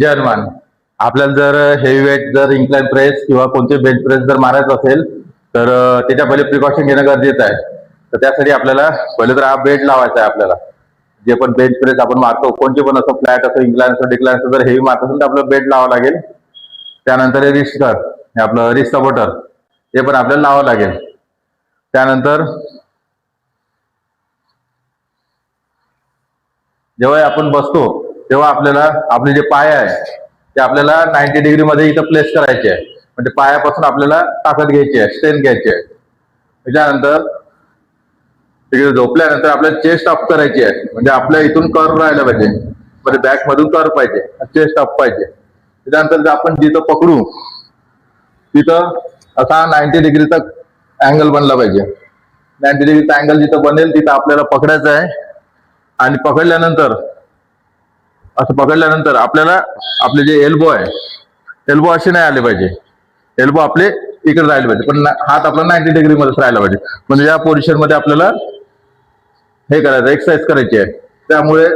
German. आपल्याला जर heavy weight जर इन्क्लाइन प्रेस किंवा कोणते बेंच प्रेस जर मारायचं असेल तर त्याच्या पहिले प्रिकॉशन घेणं गरजेचं आहे. तर त्यासाठी आपल्याला पहिले तर हा बेल्ट लावायचा आहे आपल्याला. जे पण बेंच प्रेस आपण मारतो कोणते पण असं फ्लॅट असं इन्क्लाइन असं डिक्लाइन असं जर हेवी मारत असेल तर आपलं बेल्ट लावावं लागेल. त्यानंतर हे रिस्ट हे आपलं रिस्ट सपोर्टर हे पण आपल्याला लावावं लागेल. त्यानंतर जेव्हा आपण बसतो तेव्हा आपल्याला आपले जे पाय आहे ते आपल्याला नाईन्टी डिग्री मध्ये इथं प्लेस करायचे आहे. म्हणजे पायापासून आपल्याला ताकद घ्यायची आहे स्ट्रेंथ घ्यायची आहे. त्याच्यानंतर तिकडे झोपल्यानंतर आपल्याला चेस्ट अप करायची आहे. म्हणजे आपल्या इथून कर्व राहायला पाहिजे. म्हणजे बॅक मधून कर्व पाहिजे. चेस्ट अप पाहिजे. त्याच्यानंतर जर आपण जिथं पकडू तिथं असा नाईन्टी डिग्रीचा अँगल बनला पाहिजे. नाईन्टी डिग्रीचा अँगल जिथं बनेल तिथं आपल्याला पकडायचं आहे. आणि पकडल्यानंतर असं पकडल्यानंतर आपल्याला आपले जे एल्बो आहे एल्बो असे नाही आले पाहिजे. एल्बो आपले इकडे राहिले पाहिजे. पण हात आपला नाईन्टी डिग्री मध्येच राहिला पाहिजे. म्हणजे या पोझिशनमध्ये आपल्याला हे करायचं एक्सरसाइज करायची आहे. त्यामुळे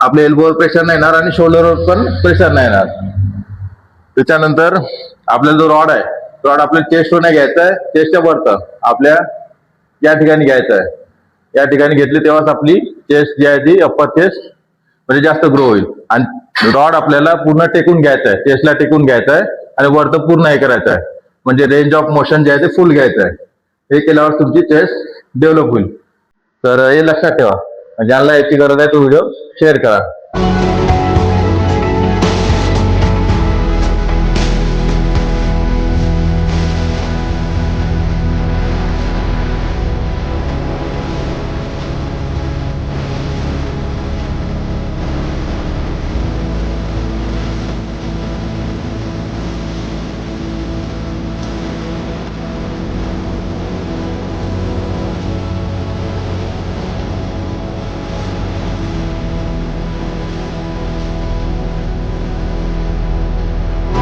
आपल्या एल्बोवर प्रेशर नाही येणार आणि शोल्डरवर पण प्रेशर नाही येणार. त्याच्यानंतर आपल्याला जो रॉड आहे रॉड आपल्या चेस्टवर नाही घ्यायचा आहे चेस्टच्या वरतं आपल्या या ठिकाणी घ्यायचं आहे. या ठिकाणी घेतली तेव्हाच आपली चेस्ट जी आहे ती अप्पर चेस्ट म्हणजे जास्त ग्रो होईल. आणि रॉड आपल्याला पूर्ण टेकून घ्यायचं आहे टेस्टला टेकून घ्यायचं आहे आणि वरतं पूर्ण हे करायचं आहे म्हणजे रेंज ऑफ मोशन जे आहे ते फुल घ्यायचं आहे हे केल्यावर तुमची चेस्ट डेव्हलप होईल. तर हे लक्षात ठेवा. ज्यांना याची गरज आहे तो व्हिडिओ शेअर करा.